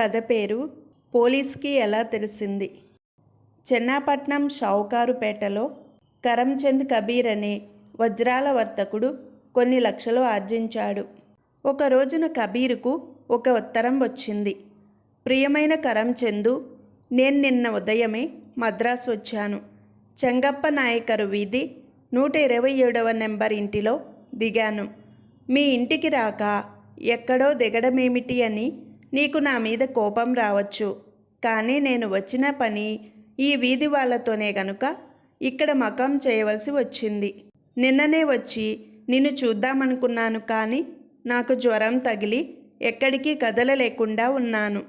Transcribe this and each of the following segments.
కథ పేరు పోలీస్కి ఎలా తెలిసింది? చెన్నాపట్నం షావుకారుపేటలో కరంచంద్ కబీర్ అనే వజ్రాల వర్తకుడు కొన్ని లక్షలు ఆర్జించాడు. ఒక రోజున కబీరుకు ఒక ఉత్తరం వచ్చింది. ప్రియమైన కరంచందు నేను నిన్న ఉదయమే మద్రాసు వచ్చాను. చెంగప్ప నాయకరు వీధి నూట ఇరవై ఏడవ నెంబర్ ఇంటిలో దిగాను. మీ ఇంటికి రాక ఎక్కడో దిగడమేమిటి అని నీకు నా మీద కోపం రావచ్చు. కానీ నేను వచ్చిన పని ఈ వీధి వాళ్ళతోనే గనుక ఇక్కడ మకం చేయవలసి వచ్చింది. నిన్ననే వచ్చి నిన్ను చూద్దామనుకున్నాను కానీ నాకు జ్వరం తగిలి ఎక్కడికి కదలలేకుండా ఉన్నాను.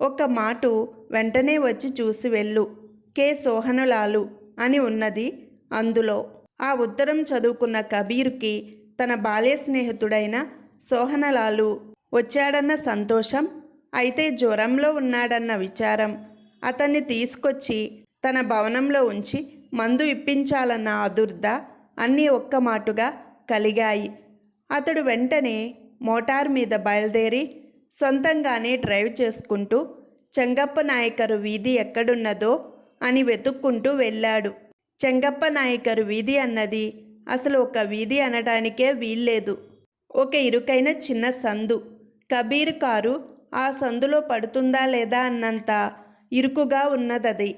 ఒక్క మాటు వెంటనే వచ్చి చూసి వెళ్ళు. కే. సోహనులాలు అని ఉన్నది అందులో. ఆ ఉత్తరం చదువుకున్న కబీర్కి తన బాల్య స్నేహితుడైన సోహనలాలు వచ్చాడన్న సంతోషం అయితే జ్వరంలో ఉన్నాడన్న విచారం. అతన్ని తీసుకొచ్చి తన భవనంలో ఉంచి మందు ఇప్పించాలన్న ఆదుర్ద అన్నీ ఒక్క మాటుగా కలిగాయి. అతడు వెంటనే మోటార్ మీద బయలుదేరి సొంతంగానే డ్రైవ్ చేసుకుంటూ చెంగప్ప నాయకరు వీధి ఎక్కడున్నదో అని వెతుక్కుంటూ వెళ్ళాడు. చెంగప్ప నాయకరు వీధి అన్నది అసలు ఒక వీధి అనడానికే వీల్లేదు. ఒక ఇరుకైన చిన్న సందు కబీర్ కారు ఆ సందులో పడుతుందా లేదా అన్నంత ఇరుకుగా ఉన్నదది.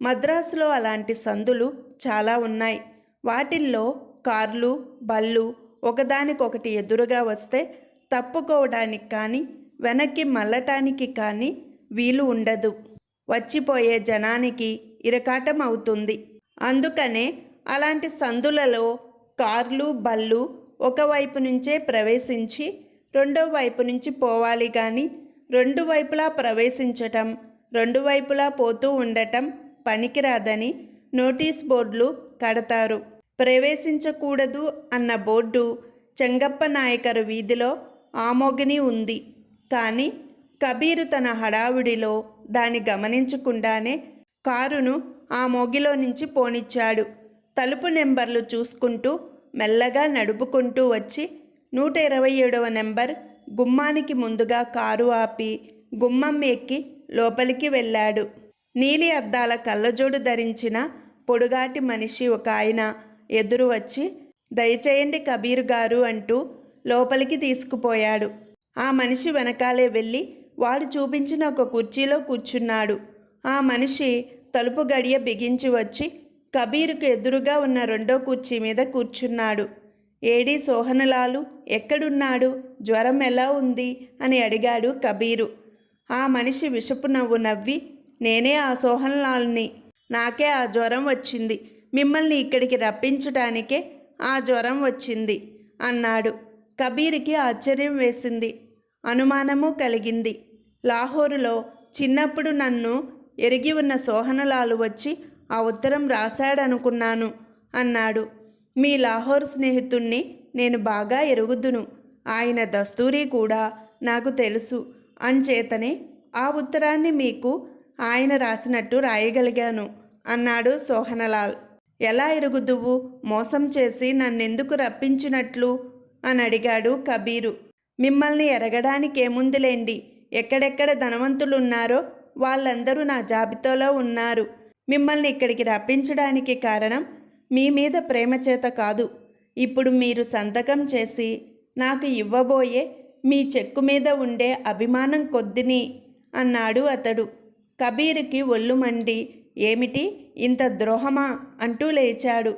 మద్రాసులో అలాంటి సందులు చాలా ఉన్నాయి. వాటిల్లో కార్లు బళ్ళు ఒకదానికొకటి ఎదురుగా వస్తే తప్పుకోవడానికి కానీ వెనక్కి మళ్ళటానికి కానీ వీలు ఉండదు. వచ్చిపోయే జనానికి ఇరకాటం అవుతుంది. అందుకనే అలాంటి సందులలో కార్లు బళ్ళు ఒకవైపు నుంచే ప్రవేశించి రెండో వైపు నుంచి పోవాలి కానీ రెండు వైపులా ప్రవేశించటం రెండు వైపులా పోతూ ఉండటం పనికిరాదని నోటీస్ బోర్డులు కడతారు. ప్రవేశించకూడదు అన్న బోర్డు చెంగప్ప నాయకరు వీధిలో ఆమోగిని ఉంది. కానీ కబీరు తన హడావుడిలో దాన్ని గమనించకుండానే కారును ఆ మోగిలో నుంచి పోనిచ్చాడు. తలుపు నెంబర్లు చూసుకుంటూ మెల్లగా నడుపుకుంటూ వచ్చి నూట ఇరవై ఏడవ నెంబర్ గుమ్మానికి ముందుగా కారు ఆపి గుమ్మం ఎక్కి లోపలికి వెళ్ళాడు. నీలి అద్దాల కళ్ళజోడు ధరించిన పొడుగాటి మనిషి ఒక ఆయన ఎదురు వచ్చి దయచేయండి కబీర్ గారు అంటూ లోపలికి తీసుకుపోయాడు. ఆ మనిషి వెనకాలే వెళ్ళి వాడు చూపించిన ఒక కుర్చీలో కూర్చున్నాడు. ఆ మనిషి తలుపు గడియ బిగించి వచ్చి కబీరుకు ఎదురుగా ఉన్న రెండో కుర్చీ మీద కూర్చున్నాడు. ఏడి సోహనలాలు ఎక్కడున్నాడు? జ్వరం ఎలా ఉంది అని అడిగాడు కబీరు. ఆ మనిషి విషపు నవ్వు నవ్వి నేనే ఆ సోహన్లాల్ని. నాకే ఆ జ్వరం వచ్చింది. మిమ్మల్ని ఇక్కడికి రప్పించటానికే ఆ జ్వరం వచ్చింది అన్నాడు. కబీర్కి ఆశ్చర్యం వేసింది. అనుమానము కలిగింది. లాహోరులో చిన్నప్పుడు నన్ను ఎరిగి ఉన్న సోహనలాలు వచ్చి ఆ ఉత్తరం రాశాడనుకున్నాను అన్నాడు. మీ లాహోర్ స్నేహితుణ్ణి నేను బాగా ఎరుగుదును. ఆయన దస్తూరి కూడా నాకు తెలుసు. అంచేతనే ఆ ఉత్తరాన్ని మీకు ఆయన రాసినట్టు రాయగలిగాను అన్నాడు సోహనలాల్. ఎలా ఎరుగుదువు? మోసం చేసి నన్నెందుకు రప్పించినట్లు? అని అడిగాడు కబీరు. మిమ్మల్ని ఎరగడానికి ఏముందిలేండి ఎక్కడెక్కడ ధనవంతులున్నారో వాళ్ళందరూ నా జాబితాలో ఉన్నారు. మిమ్మల్ని ఇక్కడికి రప్పించడానికి కారణం మీ మీద ప్రేమ చేత కాదు. ఇప్పుడు మీరు సంతకం చేసి నాకు ఇవ్వబోయే మీ చెక్కు మీద ఉండే అభిమానం కొద్దిని అన్నాడు అతడు. కబీర్కి ఒళ్ళు మండి ఏమిటి? ఇంత ద్రోహమా? అంటూ లేచాడు.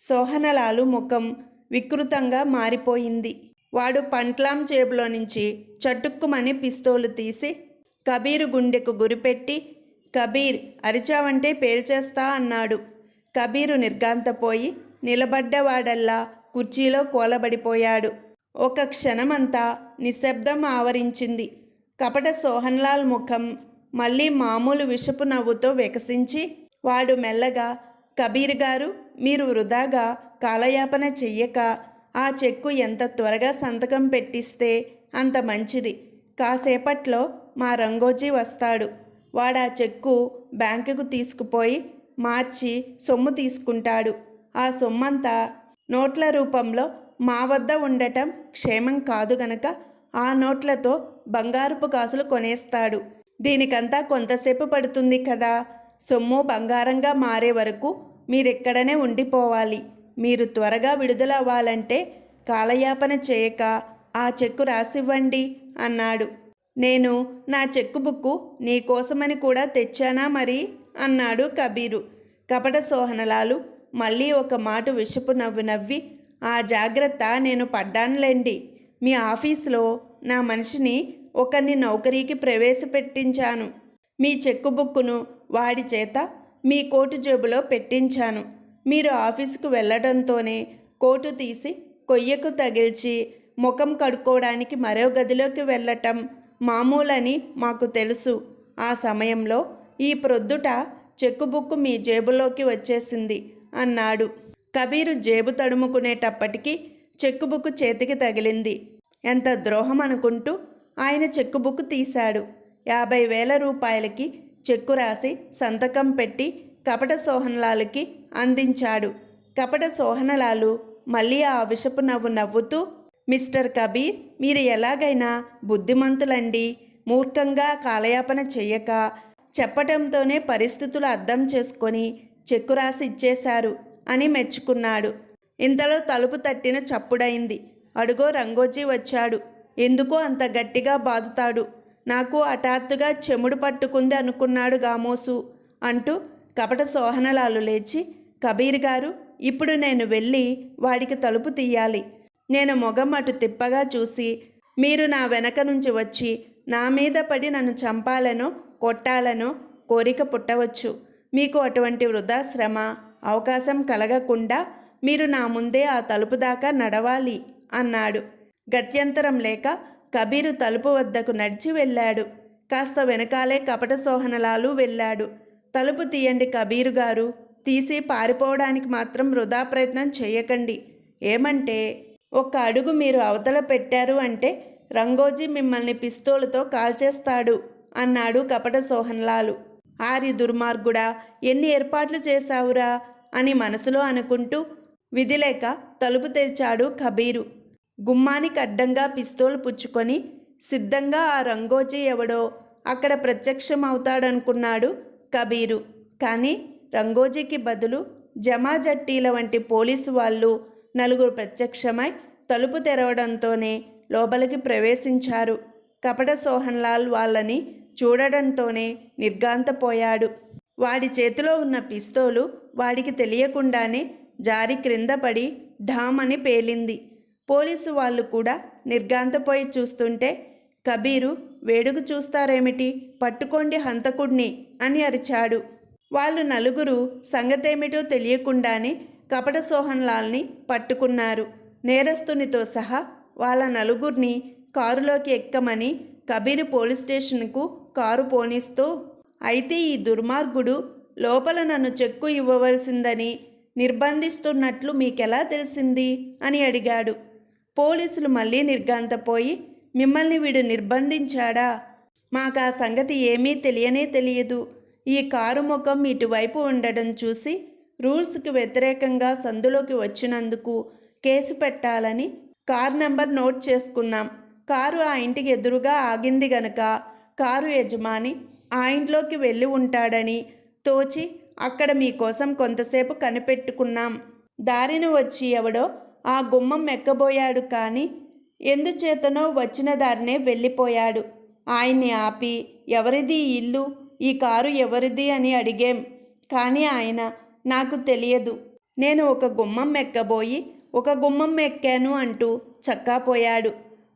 సోహనలాలు ముఖం వికృతంగా మారిపోయింది. వాడు పంట్లాం చేబులో నుంచి చటుక్కుమని పిస్తోలు తీసి కబీరు గుండెకు గురిపెట్టి కబీర్ అరిచావంటే పేల్చేస్తా అన్నాడు. కబీరు నిర్గాంతపోయి నిలబడ్డవాడల్లా కుర్చీలో కూలబడిపోయాడు. ఒక క్షణమంతా నిశ్శబ్దం ఆవరించింది. కపట సోహన్లాల్ ముఖం మళ్ళీ మామూలు విషపు నవ్వుతో వికసించి వాడు మెల్లగా కబీర్ గారు మీరు వృధాగా కాలయాపన చెయ్యక ఆ చెక్కు ఎంత త్వరగా సంతకం పెట్టిస్తే అంత మంచిది. కాసేపట్లో మా రంగోజీ వస్తాడు. వాడు ఆ చెక్కు బ్యాంకుకు తీసుకుపోయి మార్చి సొమ్ము తీసుకుంటాడు. ఆ సొమ్మంతా నోట్ల రూపంలో మా వద్ద ఉండటం క్షేమం కాదు గనక ఆ నోట్లతో బంగారపు కాసులు కొనేస్తాడు. దీనికంతా కొంతసేపు పడుతుంది కదా. సొమ్ము బంగారంగా మారే వరకు మీరిక్కడనే ఉండిపోవాలి. మీరు త్వరగా విడుదల అవ్వాలంటే కాలయాపన చేయక ఆ చెక్కు రాసివ్వండి అన్నాడు. నేను నా చెక్కు బుక్కు నీకోసమని కూడా తెచ్చానా మరి? అన్నాడు కబీరు. కపట సోహనలాలు మళ్ళీ ఒక మాట విషపు నవ్వు నవ్వి ఆ జాగ్రత్త నేను పడ్డానులేండి. మీ ఆఫీసులో నా మనిషిని ఒకరిని నౌకరీకి ప్రవేశపెట్టించాను. మీ చెక్కు బుక్కును వాడి చేత మీ కోటు జేబులో పెట్టించాను. మీరు ఆఫీసుకు వెళ్ళడంతోనే కోటు తీసి కొయ్యకు తగిల్చి ముఖం కడుక్కోవడానికి మరో గదిలోకి వెళ్ళటం మామూలని మాకు తెలుసు. ఆ సమయంలో ఈ ప్రొద్దుట చెక్కుబుక్కు మీ జేబులోకి వచ్చేసింది అన్నాడు. కబీరు జేబు తడుముకునేటప్పటికీ చెక్కుబుక్కు చేతికి తగిలింది. ఎంత ద్రోహం అనుకుంటూ ఆయన చెక్కుబుక్కు తీశాడు. యాభై వేల రూపాయలకి చెక్కు రాసి సంతకం పెట్టి కపట సోహనలాలకి అందించాడు. కపట సోహనలాలు మళ్ళీ ఆ విషపు నవ్వు నవ్వుతూ మిస్టర్ కబీర్ మీరు ఎలాగైనా బుద్ధిమంతులండి. మూర్ఖంగా కాలయాపన చెయ్యక చెప్పటంతోనే పరిస్థితులు అర్థం చేసుకొని చెక్కు రాసి ఇచ్చేశారు అని మెచ్చుకున్నాడు. ఇంతలో తలుపు తట్టిన చప్పుడైంది. అడుగో రంగోజీ వచ్చాడు. ఎందుకో అంత గట్టిగా బాదుతాడు. నాకు హఠాత్తుగా చెముడు పట్టుకుంది అనుకున్నాడు గామోసు అంటూ కపట సోహనలాలు లేచి కబీర్ గారు ఇప్పుడు నేను వెళ్ళి వాడికి తలుపు తీయాలి. నేను మొగం అటు తిప్పగా చూసి మీరు నా వెనక నుంచి వచ్చి నా మీద పడి నన్ను చంపాలనో కొట్టాలనో కోరిక పుట్టవచ్చు. మీకు అటువంటి వృధా శ్రమ అవకాశం కలగకుండా మీరు నా ముందే ఆ తలుపు దాకా నడవాలి అన్నాడు. గత్యంతరం లేక కబీరు తలుపు వద్దకు నడిచి వెళ్ళాడు. కాస్త వెనకాలే కపట సోహనలాలు వెళ్ళాడు. తలుపు తీయండి కబీరు గారు తీసి పారిపోవడానికి మాత్రం వృధా ప్రయత్నం చేయకండి. ఏమంటే ఒక్క అడుగు మీరు అవతల పెట్టారు అంటే రంగోజీ మిమ్మల్ని పిస్తోలుతో కాల్చేస్తాడు అన్నాడు కపట సోహన్లాలు. ఆరి దుర్మార్గుడా ఎన్ని ఏర్పాట్లు చేశావురా? అని మనసులో అనుకుంటూ విధిలేక తలుపు తెరిచాడు కబీరు. గుమ్మానికి అడ్డంగా పిస్తోలు పుచ్చుకొని సిద్ధంగా ఆ రంగోజీ ఎవడో? అక్కడ ప్రత్యక్షం అవుతాడనుకున్నాడు కబీరు. కానీ రంగోజీకి బదులు జమాజట్టీల వంటి పోలీసు వాళ్ళు నలుగురు ప్రత్యక్షమై తలుపు తెరవడంతోనే లోపలికి ప్రవేశించారు. కపట సోహన్లాల్ వాళ్ళని చూడడంతోనే నిర్గాంతపోయాడు వాడి చేతిలో ఉన్న పిస్తోలు వాడికి తెలియకుండానే జారి క్రింద పడి ఢామ్ అని పేలింది. పోలీసు వాళ్ళు కూడా నిర్గాంతపోయి చూస్తుంటే కబీరు వేడుకు చూస్తారేమిటి? పట్టుకోండి హంతకుడిని అని అరిచాడు. వాళ్ళు నలుగురు సంగతేమిటో తెలియకుండానే కపట సోహన్లాల్ని పట్టుకున్నారు. నేరస్తునితో సహా వాళ్ళ నలుగురిని కారులోకి ఎక్కమని కబీర్ పోలీస్ స్టేషన్కు కారు పోనిస్తూ అయితే ఈ దుర్మార్గుడు లోపల నన్ను చెక్కు ఇవ్వవలసిందని నిర్బంధిస్తున్నట్లు మీకెలా తెలిసింది? అని అడిగాడు. పోలీసులు మళ్ళీ నిర్గాంతపోయి మిమ్మల్ని వీడు నిర్బంధించాడా? మాకు ఆ సంగతి ఏమీ తెలియనే తెలియదు. ఈ కారు ముఖం ఇటువైపు ఉండడం చూసి రూల్స్కి వ్యతిరేకంగా సందులోకి వచ్చినందుకు కేసు పెట్టాలని కారు నెంబర్ నోట్ చేసుకున్నాం. కారు ఆ ఇంటికి ఎదురుగా ఆగింది గనక కారు యజమాని ఆ ఇంట్లోకి వెళ్ళి ఉంటాడని తోచి అక్కడ మీకోసం కొంతసేపు కనిపెట్టుకున్నాం. దారిని వచ్చి ఎవడో ఆ గుమ్మం ఎక్కబోయాడు కానీ ఎందుచేతనో వచ్చిన దారినే వెళ్ళిపోయాడు. ఆయన్ని ఆపి ఎవరిది ఇల్లు? ఈ కారు ఎవరిది? అని అడిగాం. కానీ ఆయన నాకు తెలియదు. నేను ఒక గుమ్మం ఎక్కబోయి ఒక గుమ్మం ఎక్కాను అంటూ చక్కాపోయాడు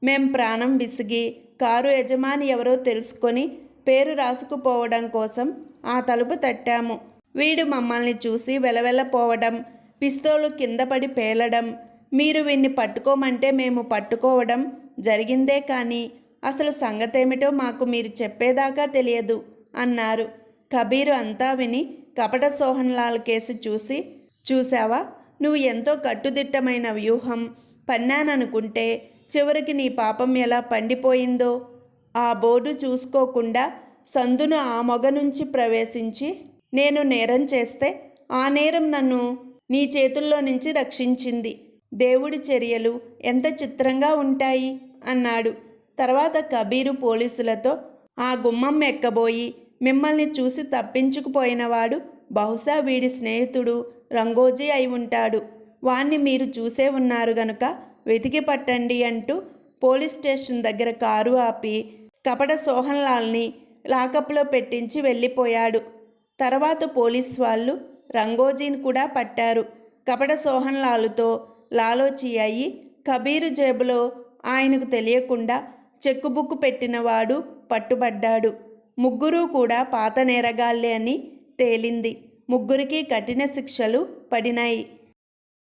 మేం ప్రాణం విసిగి కారు యజమాని ఎవరో తెలుసుకొని పేరు రాసుకుపోవడం కోసం ఆ తలుపు తట్టాము. వీడు మమ్మల్ని చూసి వెలవెలపోవడం పిస్తోలు కింద పడి పేలడం మీరు వీణ్ణి పట్టుకోమంటే మేము పట్టుకోవడం జరిగిందే కానీ అసలు సంగతేమిటో మాకు మీరు చెప్పేదాకా తెలియదు అన్నారు. కబీరు అంతా విని కపట సోహన్లాల్ కేసు చూసి చూశావా? నువ్వు ఎంతో కట్టుదిట్టమైన వ్యూహం. పన్నాననుకుంటే చివరికి నీ పాపం ఎలా పండిపోయిందో? ఆ బోర్డు చూసుకోకుండా సందును ఆ మొగ నుంచి ప్రవేశించి నేను నేరం చేస్తే ఆ నేరం నన్ను నీ చేతుల్లో నుంచి రక్షించింది. దేవుడి చర్యలు ఎంత చిత్రంగా ఉంటాయి? అన్నాడు. తర్వాత కబీరు పోలీసులతో ఆ గుమ్మం ఎక్కబోయి మిమ్మల్ని చూసి తప్పించుకుపోయినవాడు బహుశా వీడి స్నేహితుడు రంగోజీ అయి ఉంటాడు. వాణ్ణి మీరు చూసే ఉన్నారు గనుక వెతికి పట్టండి అంటూ పోలీస్ స్టేషన్ దగ్గర కారు ఆపి కపట సోహన్లాల్ని లాకప్లో పెట్టించి వెళ్ళిపోయాడు. తర్వాత పోలీస్ వాళ్ళు రంగోజీని కూడా పట్టారు. కపట సోహన్లాలుతో లాలోచి అయి కబీరు జేబులో ఆయనకు తెలియకుండా చెక్కుబుక్కు పెట్టినవాడు పట్టుబడ్డాడు. ముగ్గురు కూడా పాత నేరగాళ్ళే అని తేలింది. ముగ్గురికి కఠిన శిక్షలు పడినాయి.